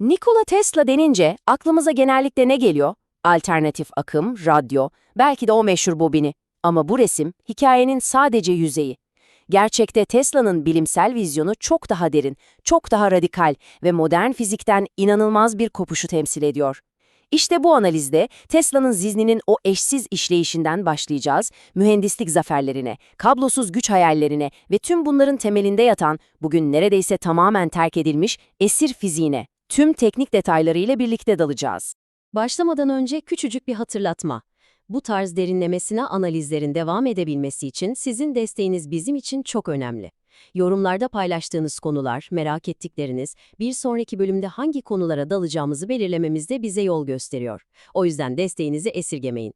Nikola Tesla denince aklımıza genellikle ne geliyor? Alternatif akım, radyo, belki de o meşhur bobini. Ama bu resim hikayenin sadece yüzeyi. Gerçekte Tesla'nın bilimsel vizyonu çok daha derin, çok daha radikal ve modern fizikten inanılmaz bir kopuşu temsil ediyor. İşte bu analizde Tesla'nın zihninin o eşsiz işleyişinden başlayacağız, mühendislik zaferlerine, kablosuz güç hayallerine ve tüm bunların temelinde yatan, bugün neredeyse tamamen terk edilmiş esir fiziğine. Tüm teknik detaylarıyla birlikte dalacağız. Başlamadan önce küçücük bir hatırlatma. Bu tarz derinlemesine analizlerin devam edebilmesi için sizin desteğiniz bizim için çok önemli. Yorumlarda paylaştığınız konular, merak ettikleriniz, bir sonraki bölümde hangi konulara dalacağımızı belirlememizde bize yol gösteriyor. O yüzden desteğinizi esirgemeyin.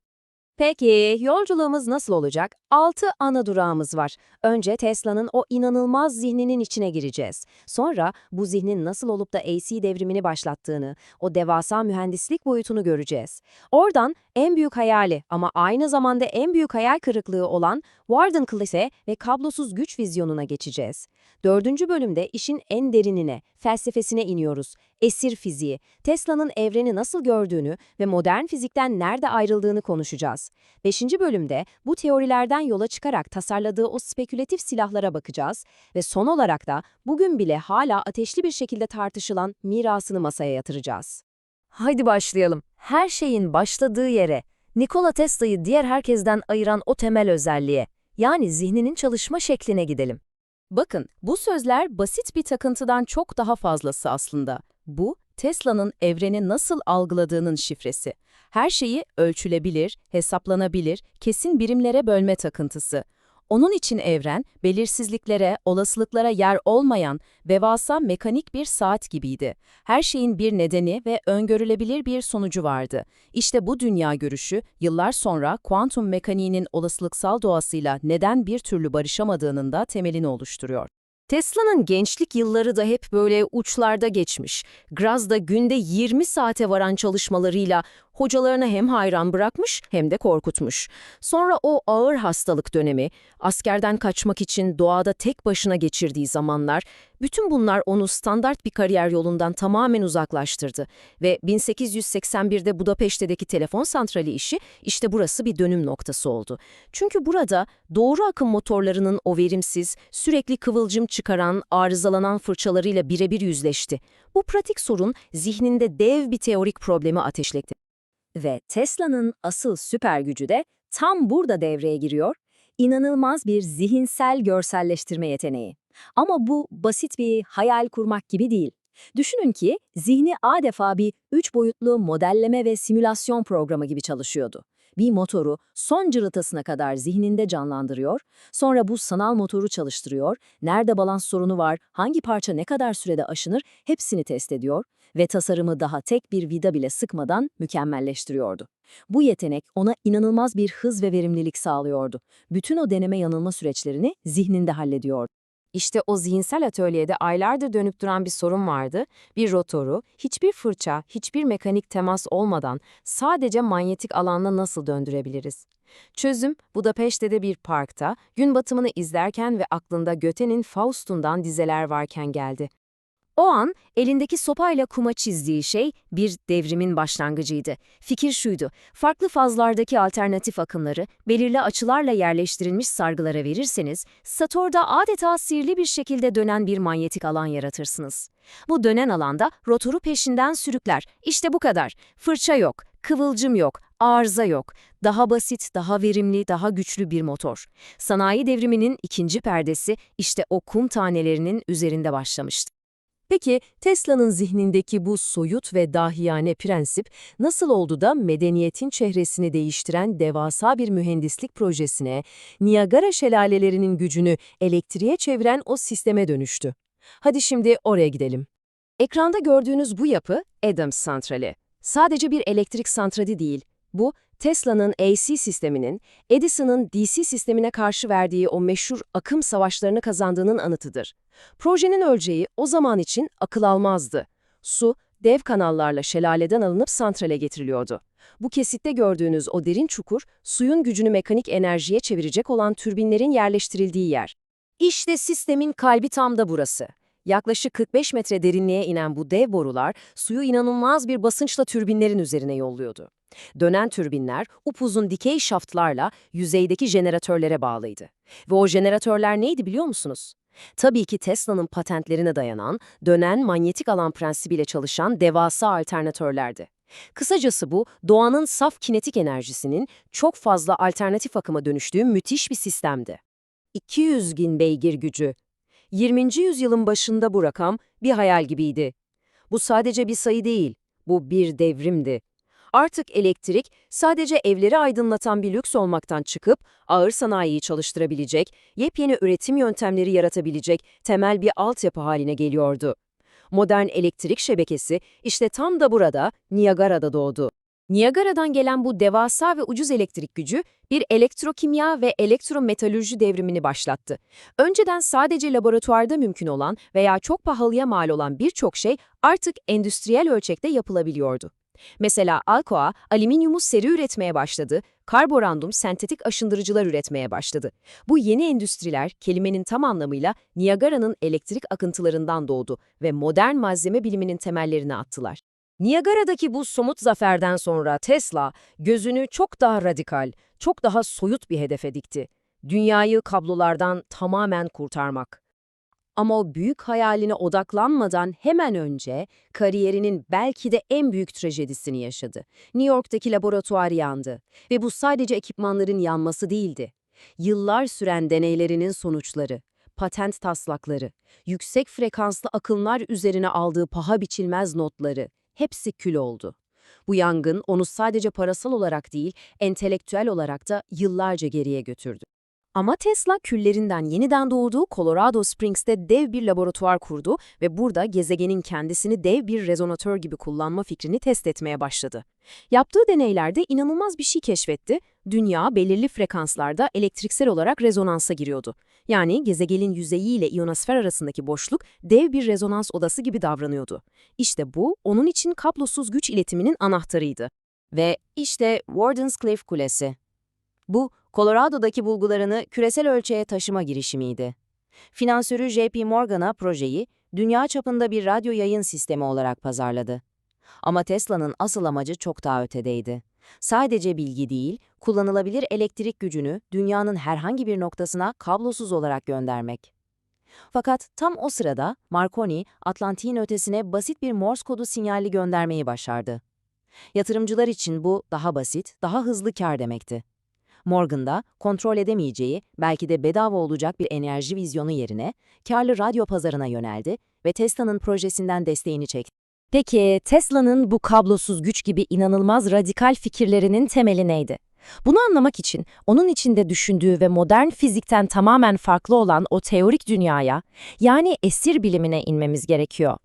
Peki yolculuğumuz nasıl olacak? 6 ana durağımız var. Önce Tesla'nın o inanılmaz zihninin içine gireceğiz. Sonra bu zihnin nasıl olup da AC devrimini başlattığını, o devasa mühendislik boyutunu göreceğiz. Oradan en büyük hayali ama aynı zamanda en büyük hayal kırıklığı olan Wardenclyffe ve kablosuz güç vizyonuna geçeceğiz. Dördüncü bölümde işin en derinine, felsefesine iniyoruz. Esir fiziği, Tesla'nın evreni nasıl gördüğünü ve modern fizikten nerede ayrıldığını konuşacağız. Beşinci bölümde bu teorilerden yola çıkarak tasarladığı o spekülatif silahlara bakacağız ve son olarak da bugün bile hala ateşli bir şekilde tartışılan mirasını masaya yatıracağız. Haydi başlayalım. Her şeyin başladığı yere, Nikola Tesla'yı diğer herkesten ayıran o temel özelliğe, yani zihninin çalışma şekline gidelim. Bakın, bu sözler basit bir takıntıdan çok daha fazlası aslında. Bu, Tesla'nın evreni nasıl algıladığının şifresi. Her şeyi ölçülebilir, hesaplanabilir, kesin birimlere bölme takıntısı. Onun için evren, belirsizliklere, olasılıklara yer olmayan, devasa mekanik bir saat gibiydi. Her şeyin bir nedeni ve öngörülebilir bir sonucu vardı. İşte bu dünya görüşü, yıllar sonra kuantum mekaniğinin olasılıksal doğasıyla neden bir türlü barışamadığının da temelini oluşturuyor. Tesla'nın gençlik yılları da hep böyle uçlarda geçmiş. Graz'da günde 20 saate varan çalışmalarıyla hocalarına hem hayran bırakmış hem de korkutmuş. Sonra o ağır hastalık dönemi, askerden kaçmak için doğada tek başına geçirdiği zamanlar, bütün bunlar onu standart bir kariyer yolundan tamamen uzaklaştırdı. Ve 1881'de Budapeşte'deki telefon santrali işi işte burası bir dönüm noktası oldu. Çünkü burada doğru akım motorlarının o verimsiz, sürekli kıvılcım çıkaran, arızalanan fırçalarıyla birebir yüzleşti. Bu pratik sorun zihninde dev bir teorik problemi ateşledi. Ve Tesla'nın asıl süper gücü de tam burada devreye giriyor. İnanılmaz bir zihinsel görselleştirme yeteneği. Ama bu basit bir hayal kurmak gibi değil. Düşünün ki zihni adeta bir üç boyutlu modelleme ve simülasyon programı gibi çalışıyordu. Bir motoru son cırıltasına kadar zihninde canlandırıyor, sonra bu sanal motoru çalıştırıyor, nerede balans sorunu var, hangi parça ne kadar sürede aşınır hepsini test ediyor ve tasarımı daha tek bir vida bile sıkmadan mükemmelleştiriyordu. Bu yetenek ona inanılmaz bir hız ve verimlilik sağlıyordu. Bütün o deneme yanılma süreçlerini zihninde hallediyordu. İşte o zihinsel atölyede aylardır dönüp duran bir sorun vardı. Bir rotoru, hiçbir fırça, hiçbir mekanik temas olmadan sadece manyetik alanla nasıl döndürebiliriz? Çözüm, Budapeşte'de bir parkta, gün batımını izlerken ve aklında Göte'nin Faust'undan dizeler varken geldi. O an elindeki sopayla kuma çizdiği şey bir devrimin başlangıcıydı. Fikir şuydu, farklı fazlardaki alternatif akımları belirli açılarla yerleştirilmiş sargılara verirseniz, Satürn'da adeta sihirli bir şekilde dönen bir manyetik alan yaratırsınız. Bu dönen alanda rotoru peşinden sürükler. İşte bu kadar. Fırça yok, kıvılcım yok, arıza yok. Daha basit, daha verimli, daha güçlü bir motor. Sanayi devriminin ikinci perdesi işte o kum tanelerinin üzerinde başlamıştı. Peki Tesla'nın zihnindeki bu soyut ve dahiyane prensip nasıl oldu da medeniyetin çehresini değiştiren devasa bir mühendislik projesine, Niagara şelalelerinin gücünü elektriğe çeviren o sisteme dönüştü? Hadi şimdi oraya gidelim. Ekranda gördüğünüz bu yapı Adams santrali. Sadece bir elektrik santrali değil. Bu Tesla'nın AC sisteminin Edison'ın DC sistemine karşı verdiği o meşhur akım savaşlarını kazandığının anıtıdır. Projenin ölçeği o zaman için akıl almazdı. Su, dev kanallarla şelaleden alınıp santrale getiriliyordu. Bu kesitte gördüğünüz o derin çukur, suyun gücünü mekanik enerjiye çevirecek olan türbinlerin yerleştirildiği yer. İşte sistemin kalbi tam da burası. Yaklaşık 45 metre derinliğe inen bu dev borular suyu inanılmaz bir basınçla türbinlerin üzerine yolluyordu. Dönen türbinler upuzun dikey şaftlarla yüzeydeki jeneratörlere bağlıydı. Ve o jeneratörler neydi biliyor musunuz? Tabii ki Tesla'nın patentlerine dayanan, dönen manyetik alan prensibiyle çalışan devasa alternatörlerdi. Kısacası bu, doğanın saf kinetik enerjisinin çok fazla alternatif akıma dönüştüğü müthiş bir sistemdi. 200 bin beygir gücü. 20. yüzyılın başında bu rakam bir hayal gibiydi. Bu sadece bir sayı değil, bu bir devrimdi. Artık elektrik sadece evleri aydınlatan bir lüks olmaktan çıkıp ağır sanayiyi çalıştırabilecek, yepyeni üretim yöntemleri yaratabilecek temel bir altyapı haline geliyordu. Modern elektrik şebekesi işte tam da burada, Niagara'da doğdu. Niagara'dan gelen bu devasa ve ucuz elektrik gücü bir elektrokimya ve elektrometalürji devrimini başlattı. Önceden sadece laboratuvarda mümkün olan veya çok pahalıya mal olan birçok şey artık endüstriyel ölçekte yapılabiliyordu. Mesela Alcoa, alüminyumu seri üretmeye başladı, karborandum sentetik aşındırıcılar üretmeye başladı. Bu yeni endüstriler kelimenin tam anlamıyla Niagara'nın elektrik akıntılarından doğdu ve modern malzeme biliminin temellerini attılar. Niagara'daki bu somut zaferden sonra Tesla gözünü çok daha radikal, çok daha soyut bir hedefe dikti. Dünyayı kablolardan tamamen kurtarmak. Ama o büyük hayaline odaklanmadan hemen önce kariyerinin belki de en büyük trajedisini yaşadı. New York'taki laboratuvar yandı ve bu sadece ekipmanların yanması değildi. Yıllar süren deneylerinin sonuçları, patent taslakları, yüksek frekanslı akımlar üzerine aldığı paha biçilmez notları hepsi kül oldu. Bu yangın onu sadece parasal olarak değil, entelektüel olarak da yıllarca geriye götürdü. Ama Tesla küllerinden yeniden doğduğu Colorado Springs'te dev bir laboratuvar kurdu ve burada gezegenin kendisini dev bir rezonatör gibi kullanma fikrini test etmeye başladı. Yaptığı deneylerde inanılmaz bir şey keşfetti. Dünya belirli frekanslarda elektriksel olarak rezonansa giriyordu. Yani gezegenin yüzeyi ile ionosfer arasındaki boşluk dev bir rezonans odası gibi davranıyordu. İşte bu onun için kablosuz güç iletiminin anahtarıydı. Ve işte Warden's Cliff Kulesi. Bu, Colorado'daki bulgularını küresel ölçeğe taşıma girişimiydi. Finansörü JP Morgan'a projeyi dünya çapında bir radyo yayın sistemi olarak pazarladı. Ama Tesla'nın asıl amacı çok daha ötedeydi. Sadece bilgi değil, kullanılabilir elektrik gücünü dünyanın herhangi bir noktasına kablosuz olarak göndermek. Fakat tam o sırada Marconi, Atlantik'in ötesine basit bir Morse kodu sinyali göndermeyi başardı. Yatırımcılar için bu daha basit, daha hızlı kar demekti. Morgan da kontrol edemeyeceği, belki de bedava olacak bir enerji vizyonu yerine karlı radyo pazarına yöneldi ve Tesla'nın projesinden desteğini çekti. Peki Tesla'nın bu kablosuz güç gibi inanılmaz radikal fikirlerinin temeli neydi? Bunu anlamak için onun içinde düşündüğü ve modern fizikten tamamen farklı olan o teorik dünyaya, yani esir bilimine inmemiz gerekiyor.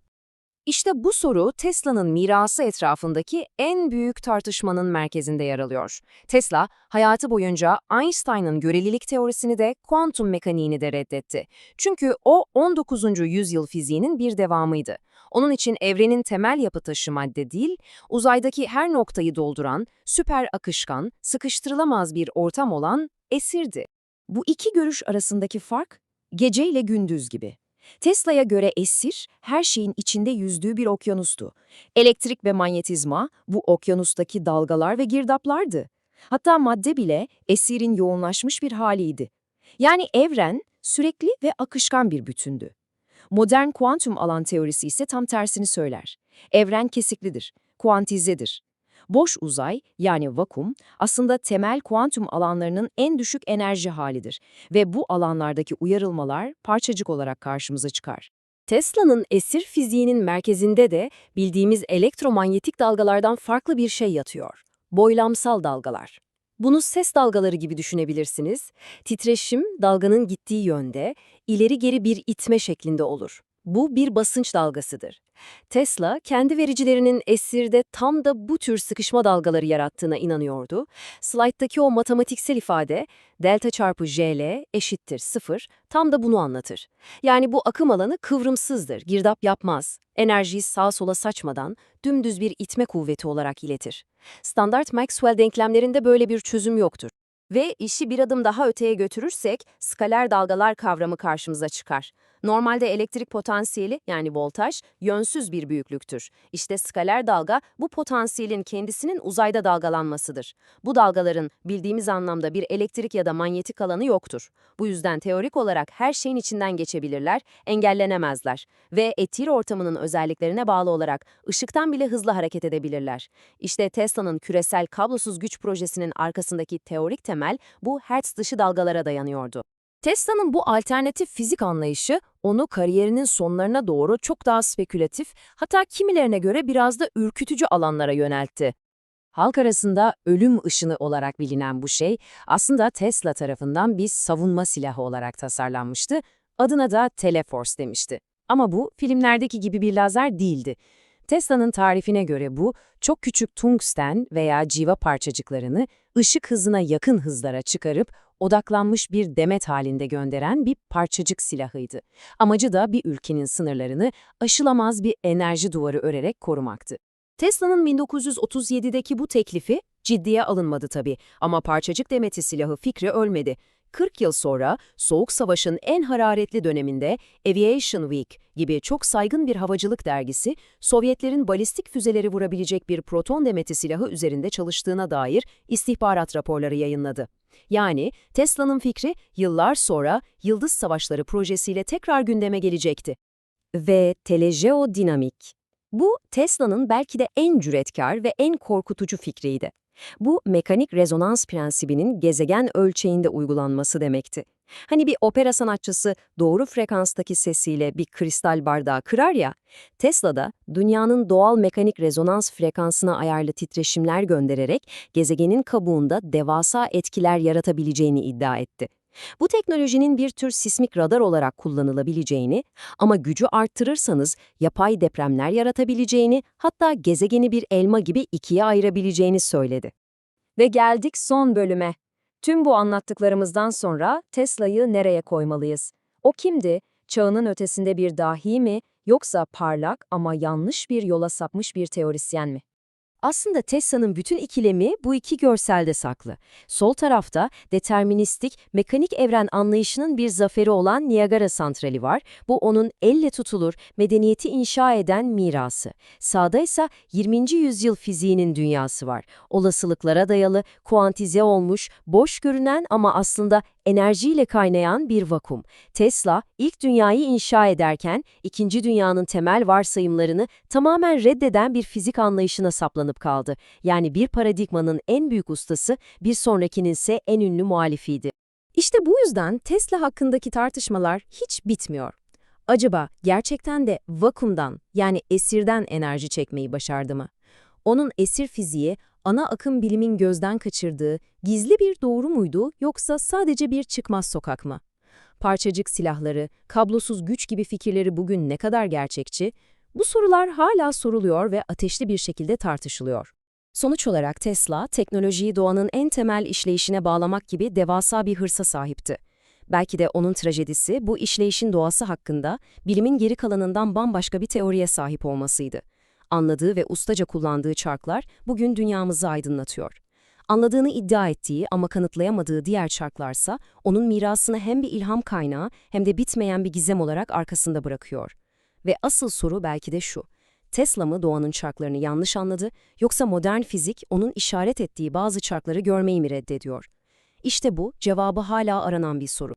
İşte bu soru Tesla'nın mirası etrafındaki en büyük tartışmanın merkezinde yer alıyor. Tesla, hayatı boyunca Einstein'ın görelilik teorisini de kuantum mekaniğini de reddetti. Çünkü o 19. yüzyıl fiziğinin bir devamıydı. Onun için evrenin temel yapı taşı madde değil, uzaydaki her noktayı dolduran, süper akışkan, sıkıştırılamaz bir ortam olan esirdi. Bu iki görüş arasındaki fark, gece ile gündüz gibi. Tesla'ya göre esir, her şeyin içinde yüzdüğü bir okyanustu. Elektrik ve manyetizma, bu okyanustaki dalgalar ve girdaplardı. Hatta madde bile esirin yoğunlaşmış bir haliydi. Yani evren sürekli ve akışkan bir bütündü. Modern kuantum alan teorisi ise tam tersini söyler. Evren kesiklidir, kuantizedir. Boş uzay yani vakum aslında temel kuantum alanlarının en düşük enerji halidir ve bu alanlardaki uyarılmalar parçacık olarak karşımıza çıkar. Tesla'nın esir fiziğinin merkezinde de bildiğimiz elektromanyetik dalgalardan farklı bir şey yatıyor. Boylamsal dalgalar. Bunu ses dalgaları gibi düşünebilirsiniz. Titreşim dalganın gittiği yönde ileri geri bir itme şeklinde olur. Bu bir basınç dalgasıdır. Tesla, kendi vericilerinin esirde tam da bu tür sıkışma dalgaları yarattığına inanıyordu. Slide'daki o matematiksel ifade, delta çarpı JL eşittir 0, tam da bunu anlatır. Yani bu akım alanı kıvrımsızdır, girdap yapmaz. Enerjiyi sağa sola saçmadan dümdüz bir itme kuvveti olarak iletir. Standart Maxwell denklemlerinde böyle bir çözüm yoktur. Ve işi bir adım daha öteye götürürsek, skaler dalgalar kavramı karşımıza çıkar. Normalde elektrik potansiyeli yani voltaj yönsüz bir büyüklüktür. İşte skaler dalga bu potansiyelin kendisinin uzayda dalgalanmasıdır. Bu dalgaların bildiğimiz anlamda bir elektrik ya da manyetik alanı yoktur. Bu yüzden teorik olarak her şeyin içinden geçebilirler, engellenemezler ve etir ortamının özelliklerine bağlı olarak ışıktan bile hızlı hareket edebilirler. İşte Tesla'nın küresel kablosuz güç projesinin arkasındaki teorik temel bu hertz dışı dalgalara dayanıyordu. Tesla'nın bu alternatif fizik anlayışı onu kariyerinin sonlarına doğru çok daha spekülatif, hatta kimilerine göre biraz da ürkütücü alanlara yöneltti. Halk arasında ölüm ışını olarak bilinen bu şey aslında Tesla tarafından bir savunma silahı olarak tasarlanmıştı. Adına da Teleforce demişti. Ama bu filmlerdeki gibi bir lazer değildi. Tesla'nın tarifine göre bu, çok küçük tungsten veya civa parçacıklarını ışık hızına yakın hızlara çıkarıp odaklanmış bir demet halinde gönderen bir parçacık silahıydı. Amacı da bir ülkenin sınırlarını aşılamaz bir enerji duvarı örerek korumaktı. Tesla'nın 1937'deki bu teklifi ciddiye alınmadı tabii ama parçacık demeti silahı fikri ölmedi. 40 yıl sonra Soğuk Savaş'ın en hararetli döneminde Aviation Week gibi çok saygın bir havacılık dergisi, Sovyetlerin balistik füzeleri vurabilecek bir proton demeti silahı üzerinde çalıştığına dair istihbarat raporları yayınladı. Yani Tesla'nın fikri yıllar sonra Yıldız Savaşları projesiyle tekrar gündeme gelecekti. Ve telejeodinamik. Bu Tesla'nın belki de en cüretkar ve en korkutucu fikriydi. Bu mekanik rezonans prensibinin gezegen ölçeğinde uygulanması demekti. Hani bir opera sanatçısı doğru frekanstaki sesiyle bir kristal bardağı kırar ya, Tesla da dünyanın doğal mekanik rezonans frekansına ayarlı titreşimler göndererek gezegenin kabuğunda devasa etkiler yaratabileceğini iddia etti. Bu teknolojinin bir tür sismik radar olarak kullanılabileceğini ama gücü arttırırsanız yapay depremler yaratabileceğini hatta gezegeni bir elma gibi ikiye ayırabileceğini söyledi. Ve geldik son bölüme. Tüm bu anlattıklarımızdan sonra Tesla'yı nereye koymalıyız? O kimdi? Çağının ötesinde bir dahi mi yoksa parlak ama yanlış bir yola sapmış bir teorisyen mi? Aslında Tesla'nın bütün ikilemi bu iki görselde saklı. Sol tarafta deterministik, mekanik evren anlayışının bir zaferi olan Niagara Santrali var. Bu onun elle tutulur, medeniyeti inşa eden mirası. Sağda ise 20. yüzyıl fiziğinin dünyası var. Olasılıklara dayalı, kuantize olmuş, boş görünen ama aslında enerjiyle kaynayan bir vakum. Tesla, ilk dünyayı inşa ederken, ikinci dünyanın temel varsayımlarını tamamen reddeden bir fizik anlayışına saplanıp kaldı. Yani bir paradigmanın en büyük ustası, bir sonrakinin ise en ünlü muhalifiydi. İşte bu yüzden Tesla hakkındaki tartışmalar hiç bitmiyor. Acaba gerçekten de vakumdan yani esirden enerji çekmeyi başardı mı? Onun esir fiziği ana akım bilimin gözden kaçırdığı gizli bir doğru muydu yoksa sadece bir çıkmaz sokak mı? Parçacık silahları, kablosuz güç gibi fikirleri bugün ne kadar gerçekçi? Bu sorular hala soruluyor ve ateşli bir şekilde tartışılıyor. Sonuç olarak Tesla, teknolojiyi doğanın en temel işleyişine bağlamak gibi devasa bir hırsa sahipti. Belki de onun trajedisi bu işleyişin doğası hakkında bilimin geri kalanından bambaşka bir teoriye sahip olmasıydı. Anladığı ve ustaca kullandığı çarklar bugün dünyamızı aydınlatıyor. Anladığını iddia ettiği ama kanıtlayamadığı diğer çarklarsa onun mirasını hem bir ilham kaynağı hem de bitmeyen bir gizem olarak arkasında bırakıyor. Ve asıl soru belki de şu. Tesla mı doğanın çarklarını yanlış anladı yoksa modern fizik onun işaret ettiği bazı çarkları görmeyi mi reddediyor? İşte bu cevabı hala aranan bir soru.